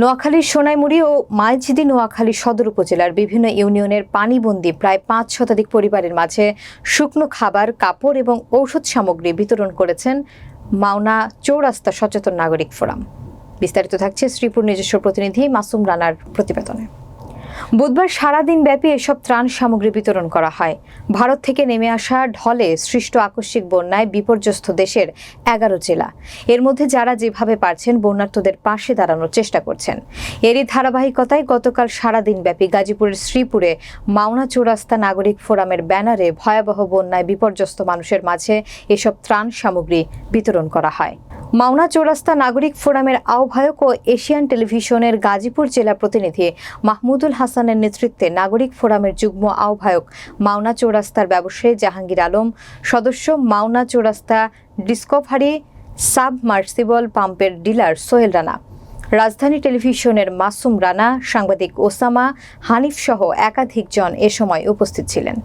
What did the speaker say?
নোয়াখালীর সোনাইমুড়ি ও মাইজিদি নোয়াখালী সদর উপজেলার বিভিন্ন ইউনিয়নের পানিবন্দী প্রায় পাঁচ শতাধিক পরিবারের মাঝে শুকনো খাবার, কাপড় এবং ঔষধ সামগ্রী বিতরণ করেছেন মাওনা চৌরাস্তা সচেতন নাগরিক ফোরাম। বিস্তারিত থাকছে শ্রীপুর নিজস্ব প্রতিনিধি মাসুম রানার প্রতিবেদনে। বুধবার সারাদিন ব্যাপী এসব ত্রাণ সামগ্রী বিতরণ করা হয়। ভারত থেকে নেমে আসা ঢলে সৃষ্ট আকস্মিক বন্যায় বিপর্যস্ত দেশের এগারো জেলা। এর মধ্যে যারা যেভাবে পারছেন বন্যার্থদের পাশে দাঁড়ানোর চেষ্টা করছেন। এরই ধারাবাহিকতায় গতকাল সারাদিন ব্যাপী গাজীপুরের শ্রীপুরে মাওনা চৌরাস্তা নাগরিক ফোরামের ব্যানারে ভয়াবহ বন্যায় বিপর্যস্ত মানুষের মাঝে এসব ত্রাণ সামগ্রী বিতরণ করা হয়। মাওনা চৌরাস্তা নাগরিক ফোরামের আহ্বায়ক ও এশিয়ান টেলিভিশনের গাজীপুর জেলা প্রতিনিধি মাহমুদুল হাসানের নেতৃত্বে নাগরিক ফোরামের যুগ্ম আহ্বায়ক মাওনা চৌরাস্তার ব্যবসায়ী জাহাঙ্গীর আলম, সদস্য মাওনা চৌরাস্তা ডিসকভারি সাবমার্সিবল পাম্পের ডিলার সোহেল রানা, রাজধানী টেলিভিশনের মাসুম রানা, সাংবাদিক ওসামা হানিফ সহ একাধিক জন এ সময় উপস্থিত ছিলেন।